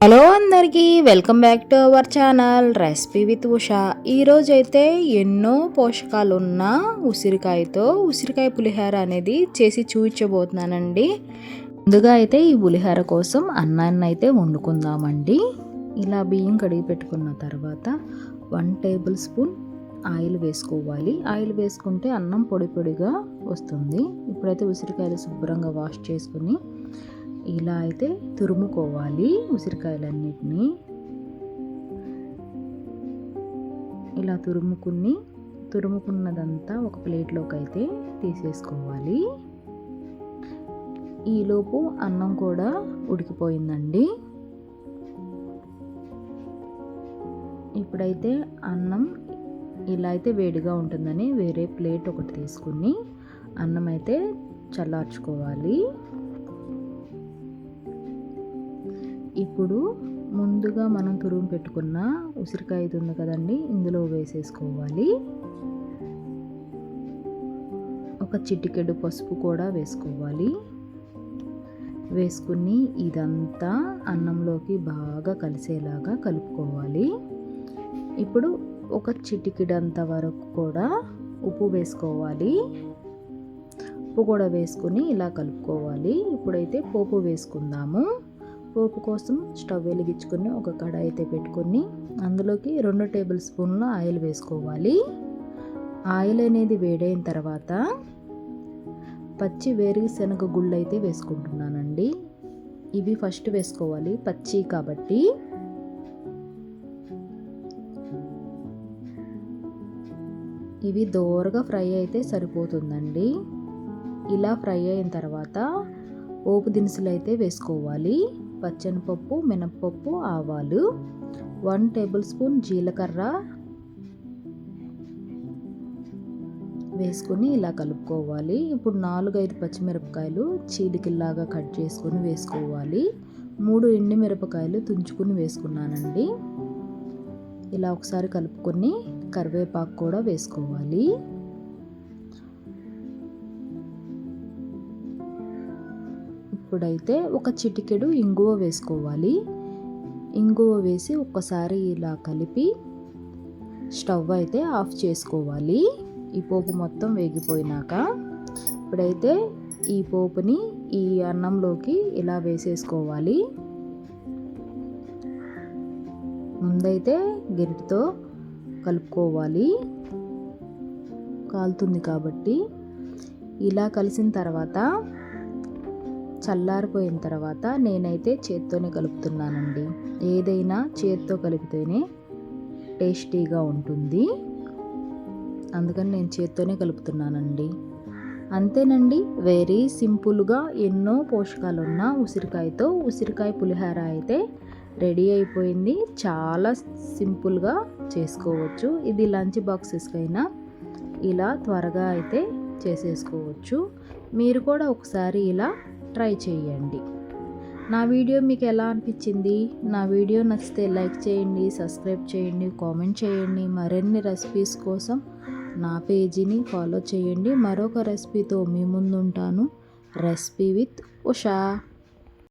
Hello అందరికీ welcome back to our channel recipe with Usha. ఈరోజు అయితే ఎన్నో పోషకాలు ఉన్న ఉసిరికాయతో ఉసిరికాయ పులిహార అనేది చేసి చూపించబోతున్నానండి. ముందుగా అయితే ఈ పులిహార కోసం అన్నాన్ని అయితే వండుకుందామండి. ఇలా బియ్యం కడిగి పెట్టుకున్న తర్వాత వన్ టేబుల్ స్పూన్ ఆయిల్ వేసుకోవాలి. ఆయిల్ వేసుకుంటే అన్నం పొడి పొడిగా వస్తుంది. ఇప్పుడైతే ఉసిరికాయలు శుభ్రంగా వాష్ చేసుకుని ఇలా అయితే తురుముకోవాలి ఉసిరికాయలన్నిటినీ. ఇలా తురుముకుని తురుముకున్నదంతా ఒక ప్లేట్లోకి అయితే తీసేసుకోవాలి. ఈలోపు అన్నం కూడా ఉడికిపోయిందండి. ఇప్పుడైతే అన్నం ఇలా అయితే వేడిగా ఉంటుందని వేరే ప్లేట్ ఒకటి తీసుకుని అన్నం అయితే చల్లార్చుకోవాలి. ఇప్పుడు ముందుగా మనం తురుము పెట్టుకున్న ఉసిరికాయ ఇది ఉంది కదండి ఇందులో వేసేసుకోవాలి. ఒక చిటికెడు పసుపు కూడా వేసుకోవాలి. వేసుకుని ఇదంతా అన్నంలోకి బాగా కలిసేలాగా కలుపుకోవాలి. ఇప్పుడు ఒక చిటికెడంత వరకు కూడా ఉప్పు వేసుకోవాలి. ఉప్పు కూడా వేసుకుని ఇలా కలుపుకోవాలి. ఇప్పుడైతే పోపు వేసుకుందాము. పోపు కోసం స్టవ్ వెలిగించుకొని ఒక కడాయి అయితే పెట్టుకొని అందులోకి రెండు టేబుల్ స్పూన్ల ఆయిల్ వేసుకోవాలి. ఆయిల్ అనేది వేడైన తర్వాత పచ్చి వేరుశనగ గుళ్ళు అయితే వేసుకుంటున్నానండి. ఇవి ఫస్ట్ వేసుకోవాలి పచ్చి కాబట్టి. ఇవి దోరగా ఫ్రై అయితే సరిపోతుందండి. ఇలా ఫ్రై అయిన తర్వాత పోపు దినుసులు అయితే వేసుకోవాలి. పచ్చనిపప్పు మినప్పప్పు ఆవాలు వన్ టేబుల్ స్పూన్ జీలకర్ర వేసుకొని ఇలా కలుపుకోవాలి. ఇప్పుడు నాలుగైదు పచ్చిమిరపకాయలు చీలికల్లాగా కట్ చేసుకొని వేసుకోవాలి. మూడు ఎండి మిరపకాయలు తుంచుకుని వేసుకున్నానండి. ఇలా ఒకసారి కలుపుకొని కరివేపాకు కూడా వేసుకోవాలి. ఇప్పుడైతే ఒక చిటికెడు ఇంగువ వేసుకోవాలి. ఇంగువ వేసి ఒక్కసారి ఇలా కలిపి స్టవ్ అయితే ఆఫ్ చేసుకోవాలి. ఈ పోపు మొత్తం వేగిపోయినాక ఇప్పుడైతే ఈ పోపుని ఈ అన్నంలోకి ఇలా వేసేసుకోవాలి. ముందైతే గరిటితో కలుపుకోవాలి. కాలుతుంది కాబట్టి. ఇలా కలిసిన తర్వాత చల్లారిపోయిన తర్వాత నేనైతే చేత్తోనే కలుపుతున్నానండి. ఏదైనా చేత్తో కలిపితేనే టేస్టీగా ఉంటుంది. అందుకని నేను చేత్తోనే కలుపుతున్నానండి. అంతేనండి వెరీ సింపుల్గా ఎన్నో పోషకాలు ఉన్న ఉసిరికాయతో ఉసిరికాయ పులిహార అయితే రెడీ అయిపోయింది. చాలా సింపుల్గా చేసుకోవచ్చు. ఇది లంచ్ బాక్సెస్కైనా ఇలా త్వరగా అయితే చేసేసుకోవచ్చు. మీరు కూడా ఒకసారి ఇలా ట్రై చేయండి. నా వీడియో మీకు ఎలా అనిపించింది? నా వీడియో నచ్చితే లైక్ చేయండి సబ్స్క్రైబ్ చేయండి కామెంట్ చేయండి. మరిన్ని రెసిపీస్ కోసం నా పేజీని ఫాలో చేయండి. మరొక రెసిపీతో మీ ముందుంటాను. Recipe with Usha.